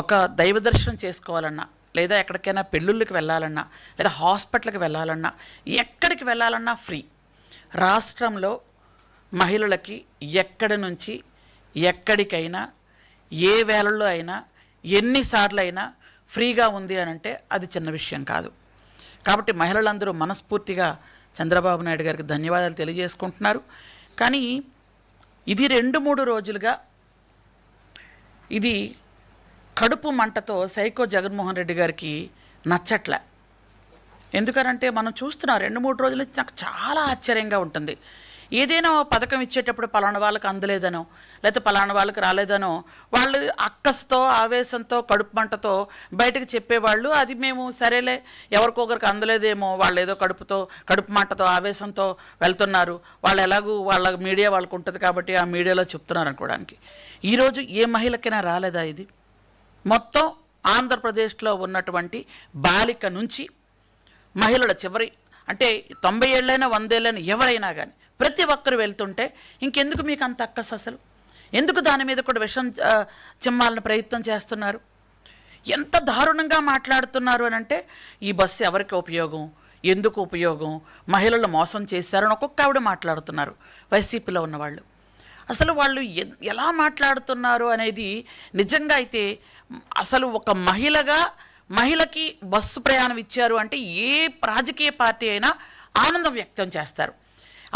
ఒక దైవ దర్శనం చేసుకోవాలన్నా లేదా ఎక్కడికైనా పెళ్ళిళ్ళకి వెళ్ళాలన్నా లేదా హాస్పిటల్కి వెళ్ళాలన్నా ఎక్కడికి వెళ్ళాలన్నా ఫ్రీ. రాష్ట్రంలో మహిళలకి ఎక్కడి నుంచి ఎక్కడికైనా ఏ వేళల్లో అయినా ఎన్నిసార్లు అయినా ఫ్రీగా ఉంది అని అంటే అది చిన్న విషయం కాదు. కాబట్టి మహిళలందరూ మనస్ఫూర్తిగా చంద్రబాబు నాయుడు గారికి ధన్యవాదాలు తెలియజేసుకుంటున్నారు. కానీ ఇది రెండు మూడు రోజులుగా ఇది కడుపు మంటతో సైకో జగన్మోహన్ రెడ్డి గారికి నచ్చట్లే. ఎందుకనంటే మనం చూస్తున్నాం రెండు మూడు రోజులు నాకు చాలా ఆశ్చర్యంగా ఉంటుంది. ఏదైనా పథకం ఇచ్చేటప్పుడు పలానా వాళ్ళకి అందలేదనో లేకపోతే పలానా వాళ్ళకి రాలేదనో వాళ్ళు అక్కస్తో ఆవేశంతో కడుపు మంటతో బయటకు చెప్పేవాళ్ళు అది మేము సరేలే ఎవరికొకరికి అందలేదేమో వాళ్ళు ఏదో కడుపుతో కడుపు మంటతో ఆవేశంతో వెళ్తున్నారు. వాళ్ళు ఎలాగూ వాళ్ళ మీడియా వాళ్ళకు ఉంటుంది కాబట్టి ఆ మీడియాలో చెప్తున్నారు అనుకోవడానికి. ఈరోజు ఏ మహిళకైనా రాలేదా ఇది? మొత్తం ఆంధ్రప్రదేశ్లో ఉన్నటువంటి బాలిక నుంచి మహిళల చివరి అంటే తొంభై ఏళ్ళైనా వందేళ్ళైనా ఎవరైనా కానీ ప్రతి ఒక్కరు వెళ్తుంటే ఇంకెందుకు మీకు అంత అక్కస్ అసలు? ఎందుకు దాని మీద కూడా విషం చిమ్మాలని ప్రయత్నం చేస్తున్నారు? ఎంత దారుణంగా మాట్లాడుతున్నారు అని అంటే ఈ బస్సు ఎవరికి ఉపయోగం? ఎందుకు ఉపయోగం? మహిళలు మోసం చేశారని ఒక్కొక్క ఆవిడ మాట్లాడుతున్నారు వైసీపీలో ఉన్నవాళ్ళు. అసలు వాళ్ళు ఎ- ఎలా మాట్లాడుతున్నారు అనేది నిజంగా అయితే అసలు ఒక మహిళగా మహిళకి బస్సు ప్రయాణం ఇచ్చారు అంటే ఏ రాజకీయ పార్టీ అయినా ఆనందం వ్యక్తం చేస్తారు.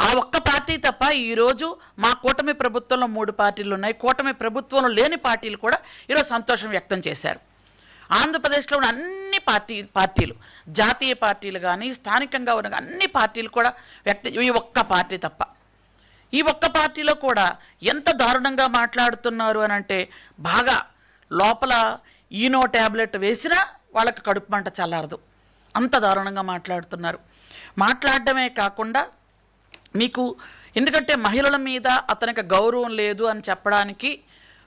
ఆ ఒక్క పార్టీ తప్ప ఈరోజు మా కూటమి ప్రభుత్వంలో మూడు పార్టీలు ఉన్నాయి. కూటమి ప్రభుత్వంలో లేని పార్టీలు కూడా ఈరోజు సంతోషం వ్యక్తం చేశారు. ఆంధ్రప్రదేశ్లో ఉన్న అన్ని పార్టీ పార్టీలు జాతీయ పార్టీలు కానీ స్థానికంగా ఉన్న అన్ని పార్టీలు కూడా వ్యక్తం ఈ ఒక్క పార్టీ తప్ప. ఈ ఒక్క పార్టీలో కూడా ఎంత దారుణంగా మాట్లాడుతున్నారు అని అంటే బాగా లోపల ఈనో ట్యాబ్లెట్ వేసినా వాళ్ళకి కడుపు మంట చల్లారదు. అంత దారుణంగా మాట్లాడుతున్నారు. మాట్లాడడమే కాకుండా మీకు ఎందుకంటే మహిళల మీద అతనికి గౌరవం లేదు అని చెప్పడానికి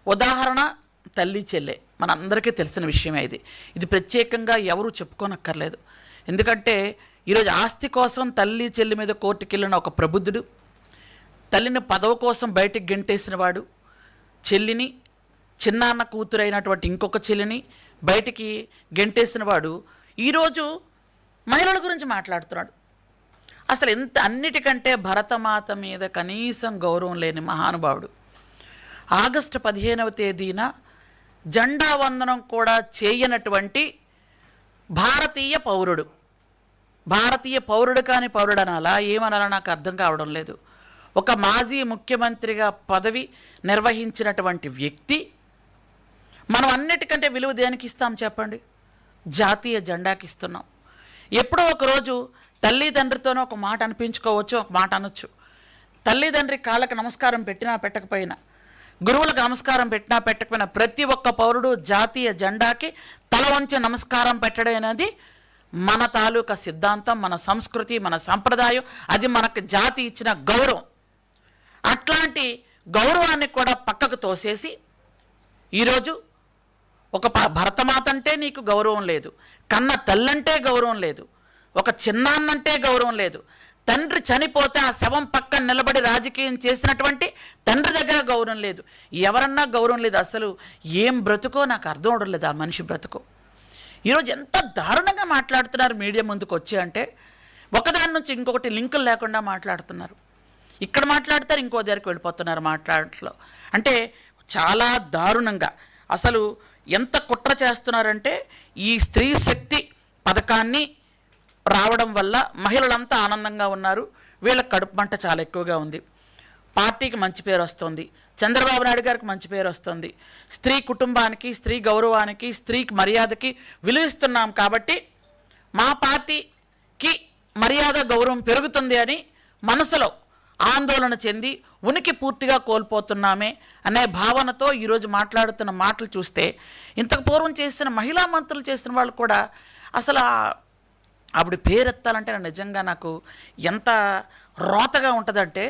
ఉదాహరణ తల్లి చెల్లె. మనందరికీ తెలిసిన విషయమే ఇది. ఇది ప్రత్యేకంగా ఎవరు చెప్పుకోనక్కర్లేదు. ఎందుకంటే ఈరోజు ఆస్తి కోసం తల్లి చెల్లి మీద కోర్టుకెళ్ళిన ఒక ప్రబుద్ధుడు తల్లిని పదవి కోసం బయటికి గెంటేసిన వాడు చెల్లిని చిన్నాన్న కూతురైనటువంటి ఇంకొక చెల్లిని బయటికి గెంటేసిన వాడు ఈరోజు మహిళల గురించి మాట్లాడుతున్నాడు. అసలు ఎంత అన్నిటికంటే భరతమాత మీద కనీసం గౌరవం లేని మహానుభావుడు. ఆగస్టు పదిహేనవ తేదీన జెండా వందనం కూడా చేయనటువంటి భారతీయ పౌరుడు. భారతీయ పౌరుడు కాని పౌరుడు అనాలా ఏమనాలా నాకు అర్థం కావడం లేదు. ఒక మాజీ ముఖ్యమంత్రిగా పదవి నిర్వహించినటువంటి వ్యక్తి మనం అన్నిటికంటే విలువ దేనికి ఇస్తాం చెప్పండి? జాతీయ జెండాకి ఇస్తున్నాం. ఎప్పుడో ఒకరోజు తల్లిదండ్రితోనో ఒక మాట అనిపించుకోవచ్చు ఒక మాట అనొచ్చు. తల్లిదండ్రి కాళ్ళకి నమస్కారం పెట్టినా పెట్టకపోయినా గురువులకు నమస్కారం పెట్టినా పెట్టకపోయినా ప్రతి ఒక్క పౌరుడు జాతీయ జెండాకి తల వంచి నమస్కారం పెట్టడం అనేది మన తాలూకా సిద్ధాంతం మన సంస్కృతి మన సంప్రదాయం. అది మనకు జాతి ఇచ్చిన గౌరవం. అట్లాంటి గౌరవాన్ని కూడా పక్కకు తోసేసి ఈరోజు ఒక ప- భరతమాత అంటే నీకు గౌరవం లేదు. కన్న తల్లంటే గౌరవం లేదు. ఒక చిన్నాన్నంటే గౌరవం లేదు. తండ్రి చనిపోతే ఆ శవం పక్కన నిలబడి రాజకీయం చేసినటువంటి తండ్రి దగ్గర గౌరవం లేదు. ఎవరన్నా గౌరవం లేదు. అసలు ఏం బ్రతుకో నాకు అర్థం అవడం లేదు ఆ మనిషి బ్రతుకో. ఈరోజు ఎంత దారుణంగా మాట్లాడుతున్నారు మీడియా ముందుకు వచ్చి అంటే ఒకదాని నుంచి ఇంకొకటి లింకులు లేకుండా మాట్లాడుతున్నారు. ఇక్కడ మాట్లాడతారు ఇంకో దగ్గరికి వెళ్ళిపోతున్నారు మాట్లాడట్లో. అంటే చాలా దారుణంగా. అసలు ఎంత కుట్ర చేస్తున్నారంటే ఈ స్త్రీ శక్తి పథకాన్ని రావడం వల్ల మహిళలంతా ఆనందంగా ఉన్నారు. వీళ్ళ కడుపు మంట చాలా ఎక్కువగా ఉంది. పార్టీకి మంచి పేరు వస్తుంది. చంద్రబాబు నాయుడు గారికి మంచి పేరు వస్తుంది. స్త్రీ కుటుంబానికి స్త్రీ గౌరవానికి స్త్రీకి మర్యాదకి విలువిస్తున్నాం కాబట్టి మా పార్టీకి మర్యాద గౌరవం పెరుగుతుంది అని మనసులో ఆందోళన చెంది ఉనికి పూర్తిగా కోల్పోతున్నామే అనే భావనతో ఈరోజు మాట్లాడుతున్న మాటలు చూస్తే ఇంతకు పూర్వం చేసిన మహిళా మంత్రులు చేసిన వాళ్ళు కూడా అసలు ఆవిడ పేరెత్తాలంటే నిజంగా నాకు ఎంత రోతగా ఉంటుందంటే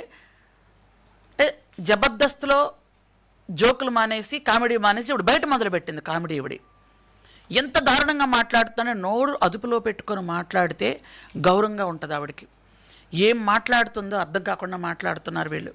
అంటే జబర్దస్త్లో జోకులు మానేసి కామెడీ మానేసి ఇప్పుడు బయట మొదలుపెట్టింది కామెడీ ఇవిడి ఎంత దారుణంగా మాట్లాడుతానో నోరు అదుపులో పెట్టుకొని మాట్లాడితే గౌరవంగా ఉంటుంది ఆవిడకి. ఏం మాట్లాడుతుందో అర్థం కాకుండా మాట్లాడుతున్నారు వీళ్ళు.